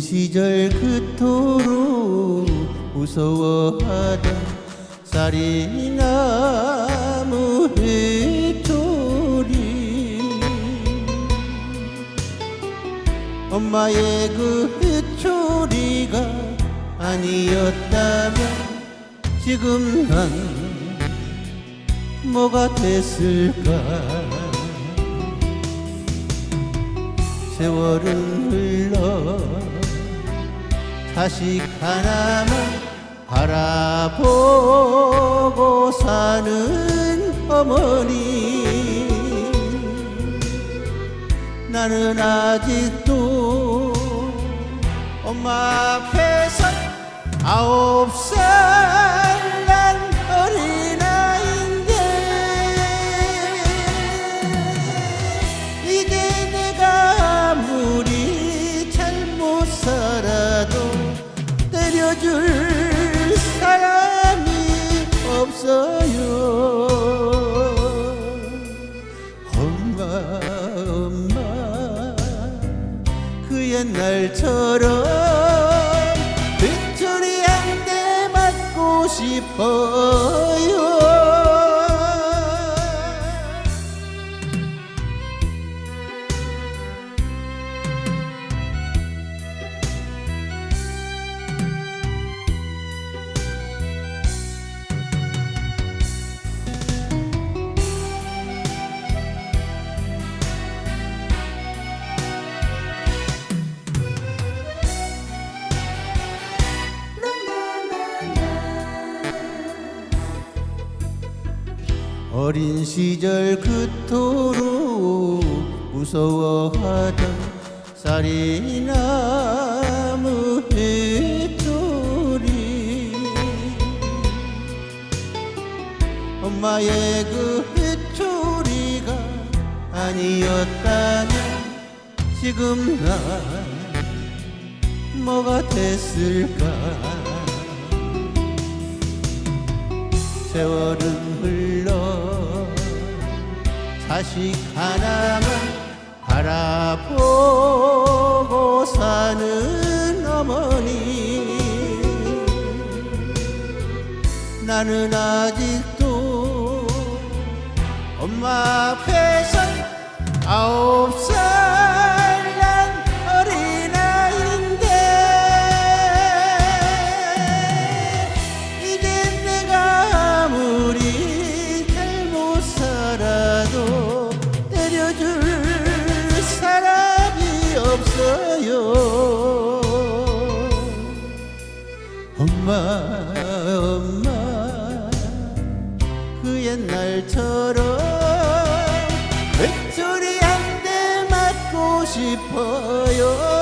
시절 그토록 무서워하던 쌀이 나무 해초리. 엄마의 그 해초리가 아니었다면 지금 난 뭐가 됐을까 세월은 흘러 자식 하나만 바라보고 사는 어머니. 나는 아직도 엄마 앞에서 아홉 살 없어요. 엄마 엄마 그 옛날처럼 어린 시절 그토록 무서워하던 쌀이 나무 해초리. 엄마의 그 해초리가 아니었다면 지금 난 뭐가 됐을까? 세월은 자식 하나만 바라보고 사는 어머니. 나는 아직도 엄마 앞에서 엄마 그 옛날처럼 네? 맥주리 한 대 맞고 싶어요.